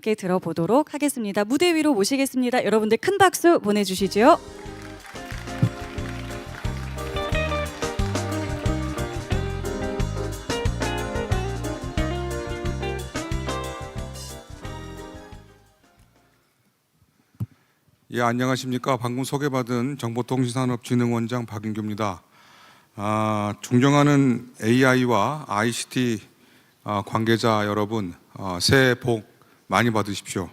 함께 들어보도록 하겠습니다. 무대 위로 모시겠습니다. 여러분들 큰 박수 보내주시죠. 예, 안녕하십니까. 방금 소개받은 정보통신산업진흥원장 박윤규입니다. 아, 존경하는 AI와 ICT 아, 관계자 여러분, 아, 새해 복 많이 받으십시오.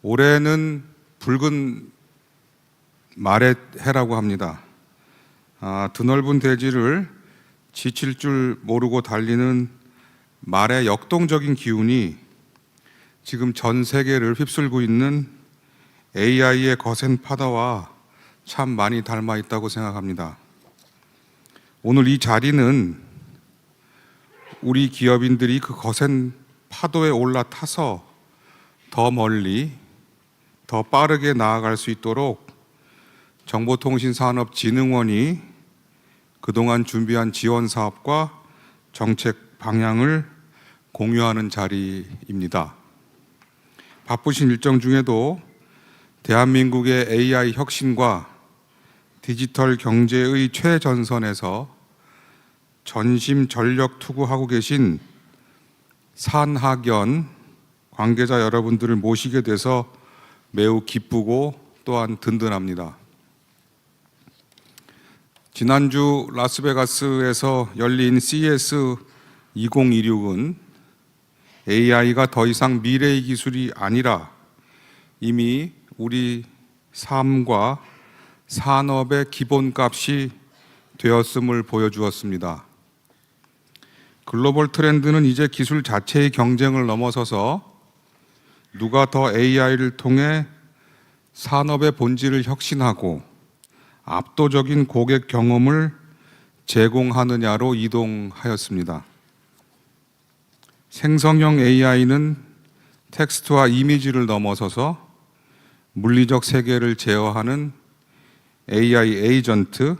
올해는 붉은 말의 해라고 합니다. 아, 드넓은 대지를 지칠 줄 모르고 달리는 말의 역동적인 기운이 지금 전 세계를 휩쓸고 있는 AI의 거센 파다와 참 많이 닮아 있다고 생각합니다. 오늘 이 자리는 우리 기업인들이 그 거센 파도에 올라타서 더 멀리, 더 빠르게 나아갈 수 있도록 정보통신산업진흥원이 그동안 준비한 지원 사업과 정책 방향을 공유하는 자리입니다. 바쁘신 일정 중에도 대한민국의 AI 혁신과 디지털 경제의 최전선에서 전심 전력 투구하고 계신 산하견 관계자 여러분들을 모시게 돼서 매우 기쁘고 또한 든든합니다. 지난주 라스베가스에서 열린 CES 2026은 AI가 더 이상 미래의 기술이 아니라 이미 우리 삶과 산업의 기본값이 되었음을 보여주었습니다. 글로벌 트렌드는 이제 기술 자체의 경쟁을 넘어서서 누가 더 AI를 통해 산업의 본질을 혁신하고 압도적인 고객 경험을 제공하느냐로 이동하였습니다. 생성형 AI는 텍스트와 이미지를 넘어서서 물리적 세계를 제어하는 AI 에이전트,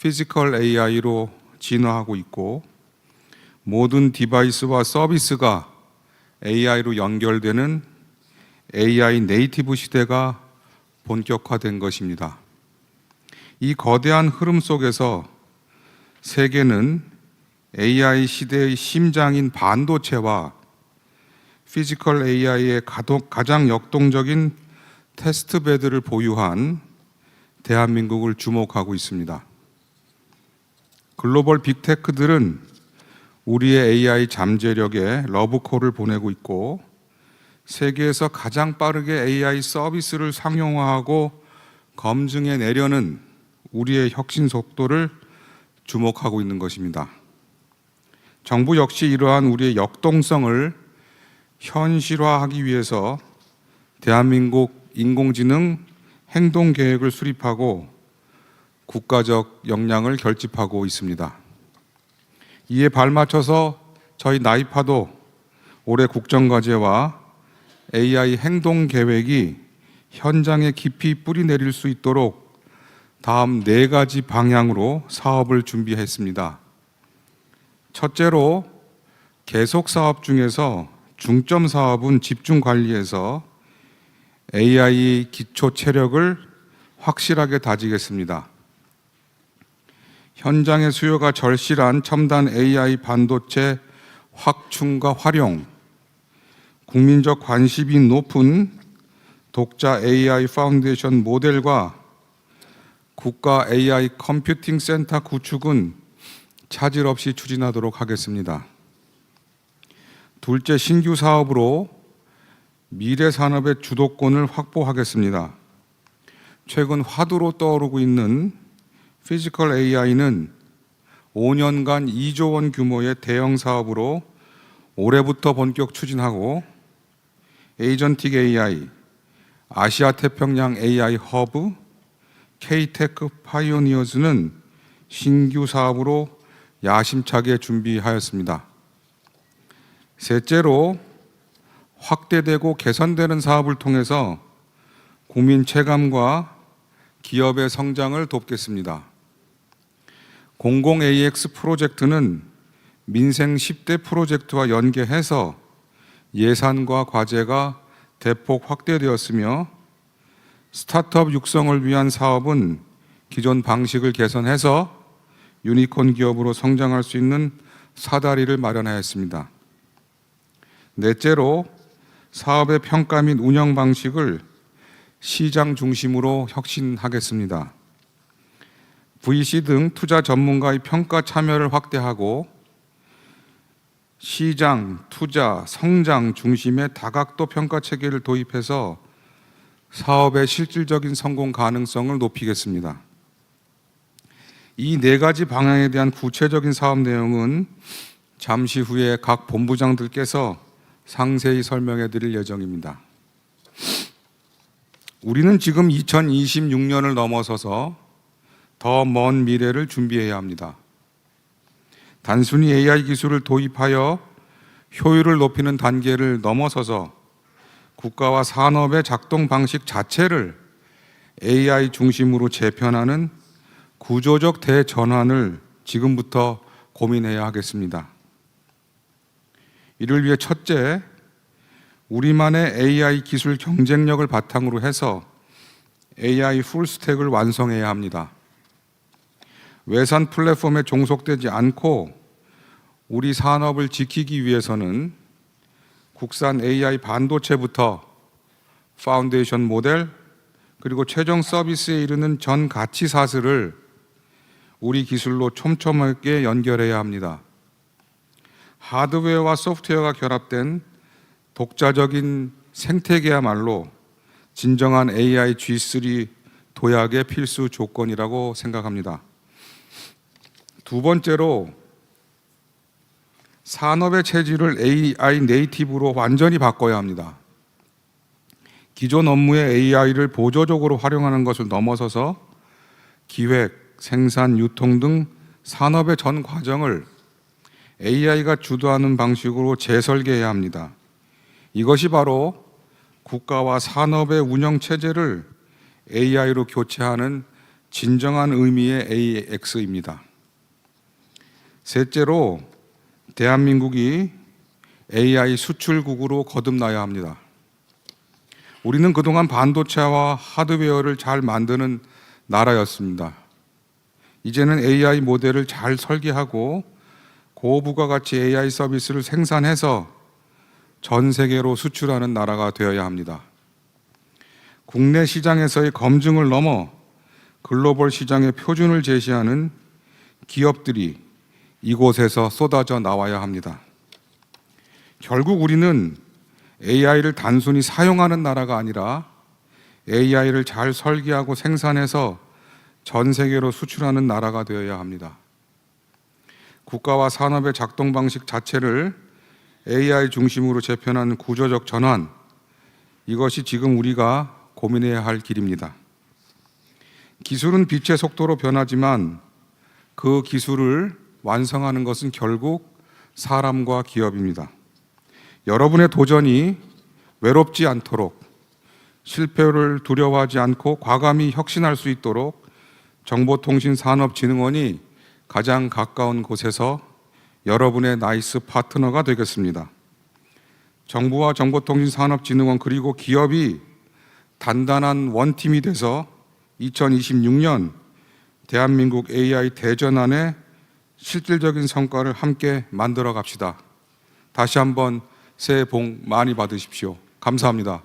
피지컬 AI로 진화하고 있고 모든 디바이스와 서비스가 AI로 연결되는 AI 네이티브 시대가 본격화된 것입니다. 이 거대한 흐름 속에서 세계는 AI 시대의 심장인 반도체와 피지컬 AI의 가장 역동적인 테스트 베드를 보유한 대한민국을 주목하고 있습니다. 글로벌 빅테크들은 우리의 AI 잠재력에 러브콜을 보내고 있고 세계에서 가장 빠르게 AI 서비스를 상용화하고 검증해 내려는 우리의 혁신 속도를 주목하고 있는 것입니다. 정부 역시 이러한 우리의 역동성을 현실화하기 위해서 대한민국 인공지능 행동 계획을 수립하고 국가적 역량을 결집하고 있습니다. 이에 발맞춰서 저희 나이파도 올해 국정과제와 AI 행동 계획이 현장에 깊이 뿌리 내릴 수 있도록 다음 네 가지 방향으로 사업을 준비했습니다. 첫째로 계속 사업 중에서 중점 사업은 집중 관리해서 AI 기초 체력을 확실하게 다지겠습니다. 현장의 수요가 절실한 첨단 AI 반도체 확충과 활용, 국민적 관심이 높은 독자 AI 파운데이션 모델과 국가 AI 컴퓨팅 센터 구축은 차질 없이 추진하도록 하겠습니다. 둘째 신규 사업으로 미래 산업의 주도권을 확보하겠습니다. 최근 화두로 떠오르고 있는 피지컬 AI는 5년간 2조 원 규모의 대형 사업으로 올해부터 본격 추진하고 에이전틱 AI, 아시아 태평양 AI 허브, K-테크 파이오니어즈는 신규 사업으로 야심차게 준비하였습니다. 셋째로 확대되고 개선되는 사업을 통해서 국민 체감과 기업의 성장을 돕겠습니다. 공공 AX 프로젝트는 민생 10대 프로젝트와 연계해서 예산과 과제가 대폭 확대되었으며 스타트업 육성을 위한 사업은 기존 방식을 개선해서 유니콘 기업으로 성장할 수 있는 사다리를 마련하였습니다. 넷째로 사업의 평가 및 운영 방식을 시장 중심으로 혁신하겠습니다. VC 등 투자 전문가의 평가 참여를 확대하고 시장, 투자, 성장 중심의 다각도 평가 체계를 도입해서 사업의 실질적인 성공 가능성을 높이겠습니다. 이 네 가지 방향에 대한 구체적인 사업 내용은 잠시 후에 각 본부장들께서 상세히 설명해 드릴 예정입니다. 우리는 지금 2026년을 넘어서서 더 먼 미래를 준비해야 합니다. 단순히 AI 기술을 도입하여 효율을 높이는 단계를 넘어서서 국가와 산업의 작동 방식 자체를 AI 중심으로 재편하는 구조적 대전환을 지금부터 고민해야 하겠습니다. 이를 위해 첫째, 우리만의 AI 기술 경쟁력을 바탕으로 해서 AI 풀스택을 완성해야 합니다. 외산 플랫폼에 종속되지 않고 우리 산업을 지키기 위해서는 국산 AI 반도체부터 파운데이션 모델 그리고 최종 서비스에 이르는 전 가치 사슬을 우리 기술로 촘촘하게 연결해야 합니다. 하드웨어와 소프트웨어가 결합된 독자적인 생태계야말로 진정한 AI G3 도약의 필수 조건이라고 생각합니다. 두 번째로 산업의 체질을 AI 네이티브로 완전히 바꿔야 합니다. 기존 업무에 AI를 보조적으로 활용하는 것을 넘어서서 기획, 생산, 유통 등 산업의 전 과정을 AI가 주도하는 방식으로 재설계해야 합니다. 이것이 바로 국가와 산업의 운영 체제를 AI로 교체하는 진정한 의미의 AX입니다. 셋째로 대한민국이 AI 수출국으로 거듭나야 합니다. 우리는 그동안 반도체와 하드웨어를 잘 만드는 나라였습니다. 이제는 AI 모델을 잘 설계하고 고부가 가치 AI 서비스를 생산해서 전 세계로 수출하는 나라가 되어야 합니다. 국내 시장에서의 검증을 넘어 글로벌 시장의 표준을 제시하는 기업들이 이곳에서 쏟아져 나와야 합니다. 결국 우리는 AI를 단순히 사용하는 나라가 아니라 AI를 잘 설계하고 생산해서 전 세계로 수출하는 나라가 되어야 합니다. 국가와 산업의 작동 방식 자체를 AI 중심으로 재편하는 구조적 전환, 이것이 지금 우리가 고민해야 할 길입니다. 기술은 빛의 속도로 변하지만 그 기술을 완성하는 것은 결국 사람과 기업입니다. 여러분의 도전이 외롭지 않도록 실패를 두려워하지 않고 과감히 혁신할 수 있도록 정보통신산업진흥원이 가장 가까운 곳에서 여러분의 나이스 파트너가 되겠습니다. 정부와 정보통신산업진흥원 그리고 기업이 단단한 원팀이 돼서 2026년 대한민국 AI 대전환의 실질적인 성과를 함께 만들어 갑시다. 다시 한번 새해 복 많이 받으십시오. 감사합니다.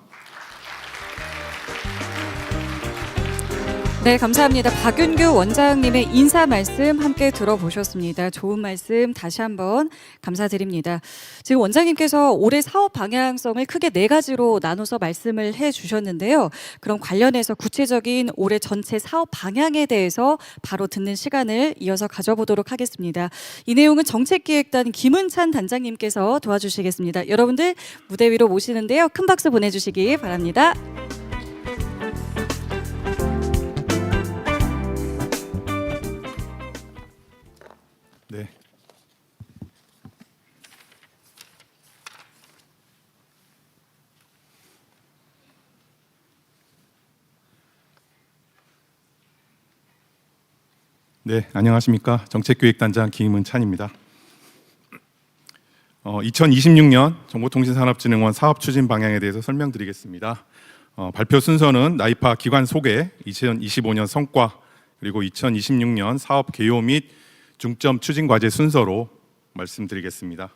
네, 감사합니다. 박윤규 원장님의 인사 말씀 함께 들어보셨습니다. 좋은 말씀 다시 한번 감사드립니다. 지금 원장님께서 올해 사업 방향성을 크게 네 가지로 나눠서 말씀을 해 주셨는데요. 그럼 관련해서 구체적인 올해 전체 사업 방향에 대해서 바로 듣는 시간을 이어서 가져보도록 하겠습니다. 이 내용은 정책기획단 김은찬 단장님께서 도와주시겠습니다. 여러분들 무대 위로 모시는데요. 큰 박수 보내주시기 바랍니다. 네. 네, 안녕하십니까. 정책기획단장 김은 찬입니다. 어, 2026년 정보통신산업진흥원 사업 추진 방향에 대해서 설명드리겠습니다. 어, 발표 순서는 나이파 기관 소개, 2025년 성과, 그리고 2026년 사업 개요 및 중점 추진 과제 순서로 말씀드리겠습니다.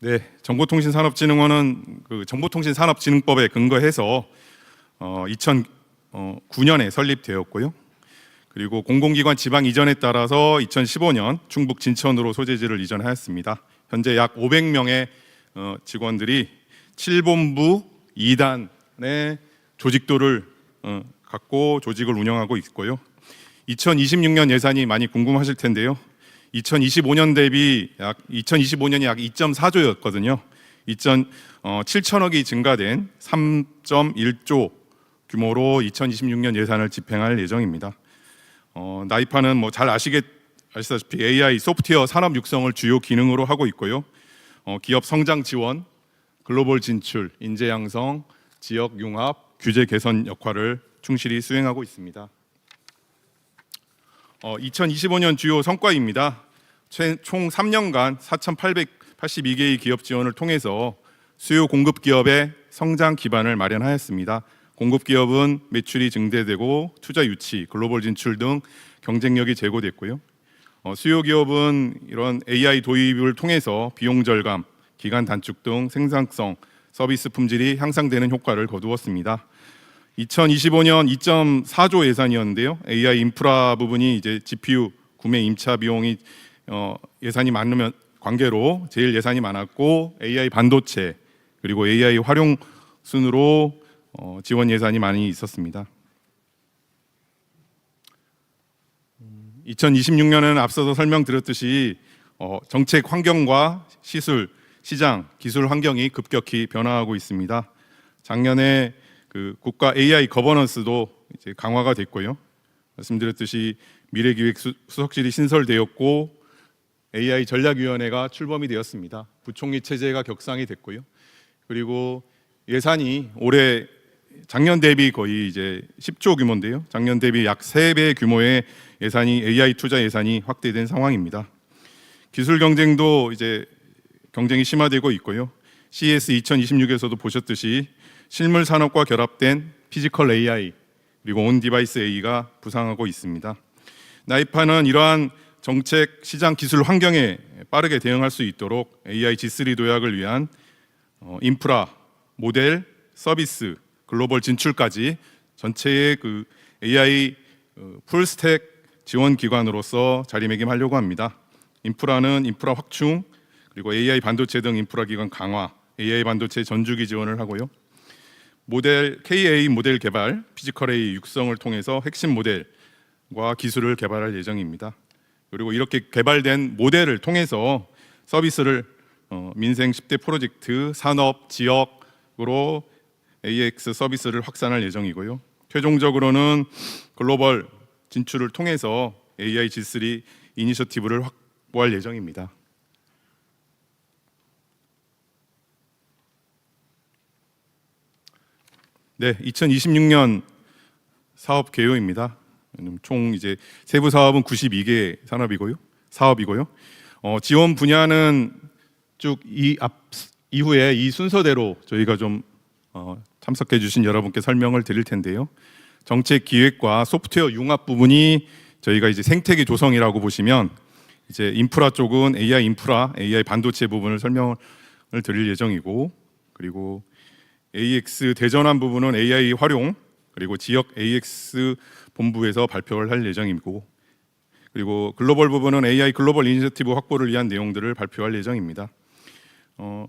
네, 정보통신산업진흥원은 그 정보통신산업진흥법에 근거해서 어, 2009년에 설립되었고요. 그리고 공공기관 지방 이전에 따라서 2015년 충북 진천으로 소재지를 이전하였습니다. 현재 약 500명의 어, 직원들이 7본부 2단의 조직도를 어, 갖고 조직을 운영하고 있고요. 2026년 예산이 많이 궁금하실 텐데요. 2025년 대비 약 2025년이 약 2.4조였거든요. 2천 어, 7천억이 증가된 3.1조 규모로 2026년 예산을 집행할 예정입니다. 어, 나이파는 뭐 잘 아시겠 아시다시피 AI 소프트웨어 산업 육성을 주요 기능으로 하고 있고요. 어, 기업 성장 지원, 글로벌 진출, 인재 양성, 지역 융합, 규제 개선 역할을 충실히 수행하고 있습니다. 어, 2025년 주요 성과입니다. 최- 총 3년간 4,882개의 기업 지원을 통해서 수요 공급 기업의 성장 기반을 마련하였습니다. 공급 기업은 매출이 증대되고 투자 유치, 글로벌 진출 등 경쟁력이 제고됐고요. 어, 수요 기업은 이런 AI 도입을 통해서 비용 절감, 기간 단축 등 생산성, 서비스 품질이 향상되는 효과를 거두었습니다. 2025년 2.4조 예산이었는데요. AI 인프라 부분이 이제 GPU 구매 임차 비용이 어, 예산이 많으면 관계로 제일 예산이 많았고 AI 반도체 그리고 AI 활용 순으로 어, 지원 예산이 많이 있었습니다. 2026년은 앞서서 설명드렸듯이 어, 정책 환경과 시술, 시장, 기술 환경이 급격히 변화하고 있습니다. 작년에 그 국가 AI 거버넌스도 이제 강화가 됐고요. 말씀드렸듯이 미래기획 수- 수석실이 신설되었고 AI 전략위원회가 출범이 되었습니다. 부총리 체제가 격상이 됐고요. 그리고 예산이 올해 작년 대비 거의 이제 10조 규모인데요. 작년 대비 약 3배 규모의 예산이 AI 투자 예산이 확대된 상황입니다. 기술 경쟁도 이제 경쟁이 심화되고 있고요. CES 2026에서도 보셨듯이 실물 산업과 결합된 피지컬 AI 그리고 온 디바이스 AI가 부상하고 있습니다. 나이파는 이러한 정책 시장 기술 환경에 빠르게 대응할 수 있도록 AI G3 도약을 위한 어, 인프라, 모델, 서비스, 글로벌 진출까지 전체의 그 AI 어, 풀스택 지원 기관으로서 자리매김하려고 합니다. 인프라는 인프라 확충, 그리고 AI 반도체 등 인프라 기관 강화, AI 반도체 전주기 지원을 하고요. 모델 KA 모델 개발, 피지컬 AI 육성을 통해서 핵심 모델과 기술을 개발할 예정입니다. 그리고 이렇게 개발된 모델을 통해서 서비스를 어, 민생 10대 프로젝트, 산업, 지역으로 AX 서비스를 확산할 예정이고요. 최종적으로는 글로벌 진출을 통해서 AI G3 이니셔티브를 확보할 예정입니다. 네, 2026년 사업 개요입니다. 총 이제 세부 사업은 92개 산업이고요. 사업이고요. 어, 지원 분야는 쭉 이 앞 이후에 이 순서대로 저희가 좀 어, 참석해 주신 여러분께 설명을 드릴 텐데요. 정책 기획과 소프트웨어 융합 부분이 저희가 이제 생태계 조성이라고 보시면 이제 인프라 쪽은 AI 인프라, AI 반도체 부분을 설명을 드릴 예정이고 그리고 AX 대전환 부분은 AI 활용 그리고 지역 AX 본부에서 발표를 할 예정이고 그리고 글로벌 부분은 AI 글로벌 이니셔티브 확보를 위한 내용들을 발표할 예정입니다. 어,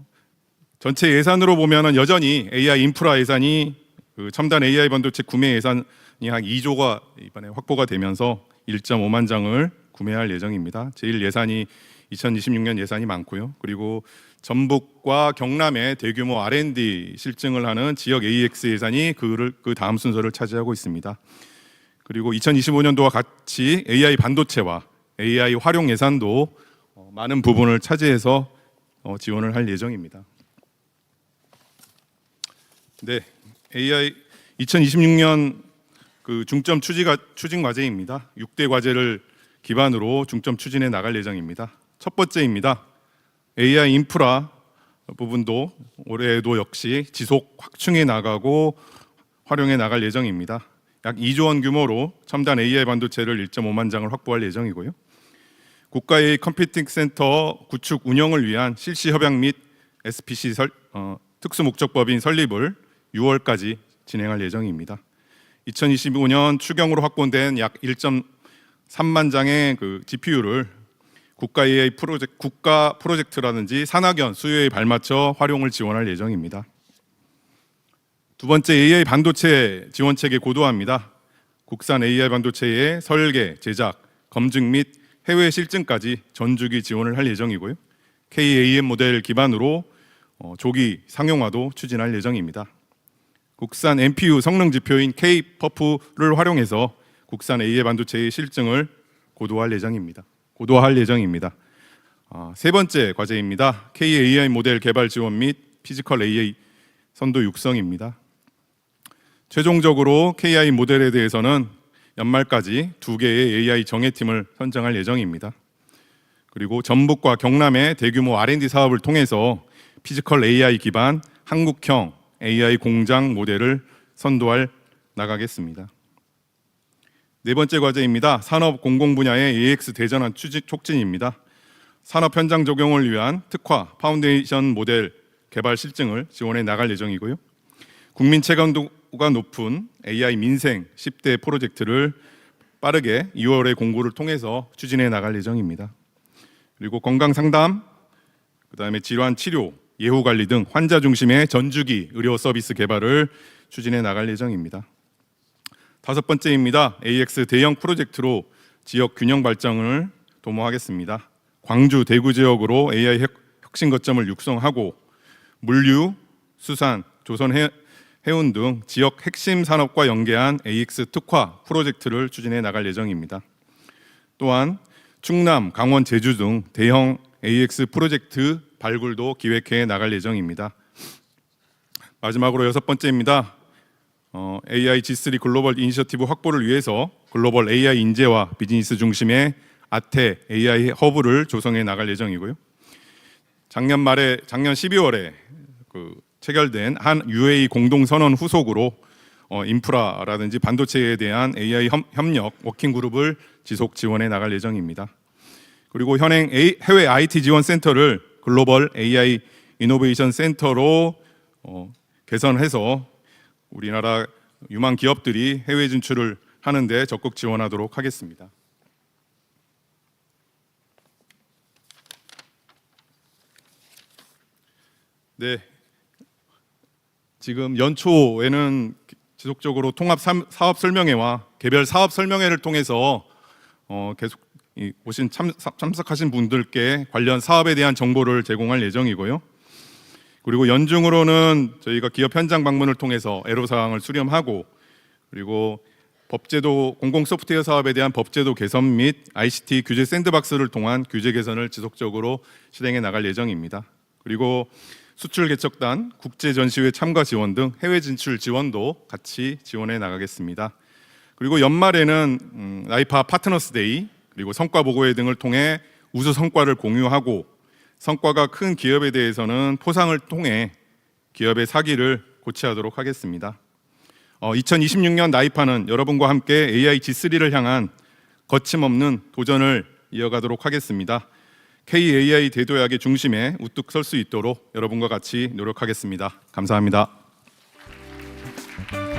전체 예산으로 보면은 여전히 AI 인프라 예산이 그 첨단 AI 반도체 구매 예산이 한 2조가 이번에 확보가 되면서 1.5만 장을 구매할 예정입니다. 제일 예산이 2026년 예산이 많고요. 그리고 전북 과 경남에 대규모 R&D 실증을 하는 지역 AX 예산이 그를 그 다음 순서를 차지하고 있습니다. 그리고 2025년도와 같이 AI 반도체와 AI 활용 예산도 어, 많은 부분을 차지해서 어, 지원을 할 예정입니다. 네, AI 2026년 그 중점 추지가, 추진 과제입니다. 6대 과제를 기반으로 중점 추진해 나갈 예정입니다. 첫 번째입니다. AI 인프라 부분도 올해도 역시 지속 확충해 나가고 활용해 나갈 예정입니다. 약 2조 원 규모로 첨단 AI 반도체를 1.5만 장을 확보할 예정이고요. 국가의 컴퓨팅 센터 구축 운영을 위한 실시 협약 및 SPC 설, 어, 특수 목적법인 설립을 6월까지 진행할 예정입니다. 2025년 추경으로 확보된 약 1.3만 장의 그 GPU를 국가 AI 프로젝트, 국가 프로젝트라든지 산학연 수요에 발맞춰 활용을 지원할 예정입니다. 두 번째 AI 반도체 지원 체계 고도화입니다. 국산 AI 반도체의 설계, 제작, 검증 및 해외 실증까지 전주기 지원을 할 예정이고요. KAM 모델 기반으로 어, 조기 상용화도 추진할 예정입니다. 국산 NPU 성능 지표인 K-퍼프를 활용해서 국산 AI 반도체의 실증을 고도화할 예정입니다. 고도화할 예정입니다. 아, 세 번째 과제입니다. KAI 모델 개발 지원 및 피지컬 AI 선도 육성입니다. 최종적으로 KI 모델에 대해서는 연말까지 두 개의 AI 정예팀을 선정할 예정입니다. 그리고 전북과 경남의 대규모 R&D 사업을 통해서 피지컬 AI 기반 한국형 AI 공장 모델을 선도할 나가겠습니다. 네 번째 과제입니다. 산업 공공 분야의 AX 대전환 추진 촉진입니다. 산업 현장 적용을 위한 특화 파운데이션 모델 개발 실증을 지원해 나갈 예정이고요. 국민 체감도가 높은 AI 민생 10대 프로젝트를 빠르게 2월에 공고를 통해서 추진해 나갈 예정입니다. 그리고 건강 상담, 그다음에 질환 치료, 예후 관리 등 환자 중심의 전주기 의료 서비스 개발을 추진해 나갈 예정입니다. 다섯 번째입니다. AX 대형 프로젝트로 지역 균형 발전을 도모하겠습니다. 광주, 대구 지역으로 AI 혁- 혁신 거점을 육성하고 물류, 수산, 조선 해, 해운 등 지역 핵심 산업과 연계한 AX 특화 프로젝트를 추진해 나갈 예정입니다. 또한 충남, 강원, 제주 등 대형 AX 프로젝트 발굴도 기획해 나갈 예정입니다. 마지막으로 여섯 번째입니다. 어, AI G3 글로벌 이니셔티브 확보를 위해서 글로벌 AI 인재와 비즈니스 중심의 아테 AI 허브를 조성해 나갈 예정이고요. 작년 말에 작년 12월에 그 체결된 한 UAE 공동 선언 후속으로 어, 인프라라든지 반도체에 대한 AI 협- 협력 워킹 그룹을 지속 지원해 나갈 예정입니다. 그리고 현행 A- 해외 IT 지원 센터를 글로벌 AI 이노베이션 센터로 어, 개선해서 우리나라 유망 기업들이 해외 진출을 하는데 적극 지원하도록 하겠습니다. 네. 지금 연초에는 지속적으로 통합 삼- 사업 설명회와 개별 사업 설명회를 통해서 어, 계속 이 오신 참, 참석하신 분들께 관련 사업에 대한 정보를 제공할 예정이고요. 그리고 연중으로는 저희가 기업 현장 방문을 통해서 애로 사항을 수렴하고 그리고 법제도 공공 소프트웨어 사업에 대한 법제도 개선 및 ICT 규제 샌드박스를 통한 규제 개선을 지속적으로 실행해 나갈 예정입니다. 그리고 수출 개척단, 국제 전시회 참가 지원 등 해외 진출 지원도 같이 지원해 나가겠습니다. 그리고 연말에는 음, 나이파 파트너스 데이 그리고 성과 보고회 등을 통해 우수 성과를 공유하고 성과가 큰 기업에 대해서는 포상을 통해 기업의 사기를 고치하도록 하겠습니다. 어, 2026년 나이파는 여러분과 함께 AI G3를 향한 거침없는 도전을 이어가도록 하겠습니다. KAI 대도약의 중심에 우뚝 설 수 있도록 여러분과 같이 노력하겠습니다. 감사합니다.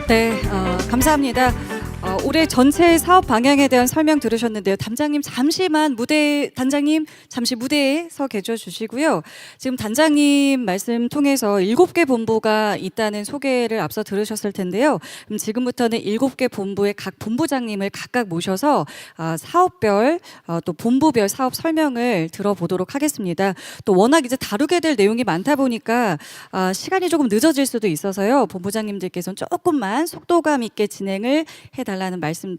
네, 어, 감사합니다. 어, 올해 전체 사업 방향에 대한 설명 들으셨는데요. 단장님 잠시만 무대 단장님 잠시 무대에 서 계셔 주시고요. 지금 단장님 말씀 통해서 일곱 개 본부가 있다는 소개를 앞서 들으셨을 텐데요. 그럼 지금부터는 일곱 개 본부의 각 본부장님을 각각 모셔서 아, 사업별 어, 또 본부별 사업 설명을 들어보도록 하겠습니다. 또 워낙 이제 다루게 될 내용이 많다 보니까 아, 시간이 조금 늦어질 수도 있어서요. 본부장님들께서는 조금만 속도감 있게 진행을 해 달라는 말씀